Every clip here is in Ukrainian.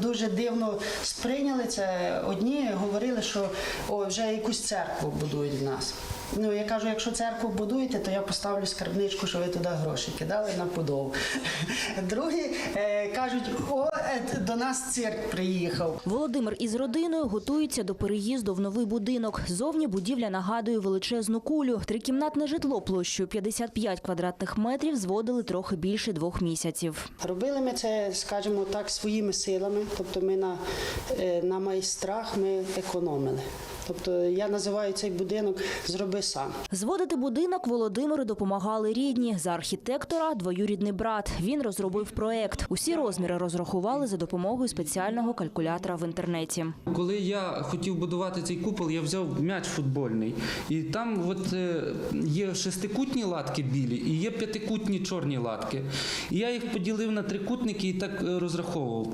Дуже дивно сприйняли це. Одні говорили, що о, вже якусь церкву будують в нас. Ну я кажу, якщо церкву будуєте, то я поставлю скарбничку, що ви туди гроші кидали на будову. Другі е, кажуть, о, е, до нас цирк приїхав. Володимир із родиною готується до переїзду в новий будинок. Зовні будівля нагадує величезну кулю. Трикімнатне житло площею 55 квадратних метрів зводили трохи більше двох місяців. Робили ми це, скажімо так, своїми силами. Тобто ми на, е, на майстрах ми економили. Тобто я називаю цей будинок Зроби сам. Зводити будинок Володимиру допомагали рідні. За архітектора двоюрідний брат. Він розробив проект. Усі розміри розрахували за допомогою спеціального калькулятора в інтернеті. Коли я хотів будувати цей купол, я взяв м'яч футбольний. І там от, е, є шестикутні латки білі і є п'ятикутні чорні латки. І я їх поділив на трикутники і так е, розраховував.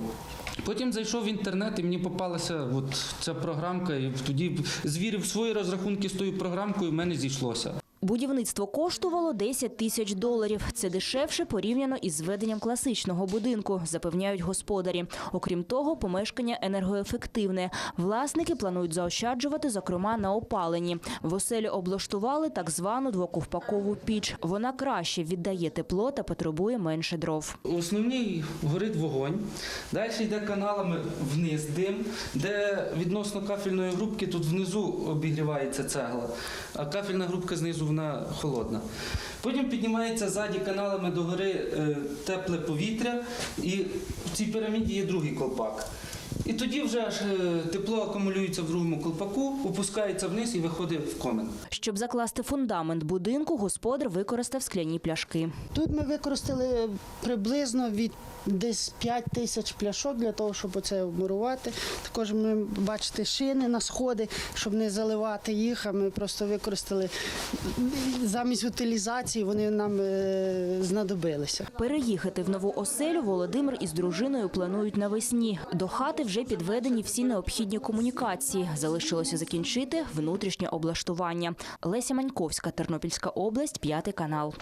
Потім зайшов в інтернет і мені попалася от ця програмка, і тоді звірив свої розрахунки з тою програмкою, і в мене зійшлося. Будівництво коштувало 10 тисяч доларів. Це дешевше порівняно із зведенням класичного будинку, запевняють господарі. Окрім того, помешкання енергоефективне. Власники планують заощаджувати, зокрема, на опаленні. В оселі облаштували так звану двоковпакову піч. Вона краще віддає тепло та потребує менше дров. В основній горить вогонь, далі йде каналами вниз дим, де відносно кафельної грубки тут внизу обігрівається цегла, а кафельна грубка знизу вона холодна. Потім піднімається ззаді каналами догори е, тепле повітря, і в цій піраміді є другий колпак. І тоді вже аж е, тепло акумулюється в другому колпаку, опускається вниз і виходить в комен. Щоб закласти фундамент будинку, господар використав скляні пляшки. Тут ми використали приблизно від десь 5 тисяч пляшок для того, щоб оце обмурувати. Також ми бачите шини на сходи, щоб не заливати їх. А ми просто використали замість утилізації, вони нам е, знадобилися. Переїхати в нову оселю Володимир із дружиною планують навесні. До хати вже підведені всі необхідні комунікації. Залишилося закінчити внутрішнє облаштування. Леся Маньковська, Тернопільська область, п'ятий канал.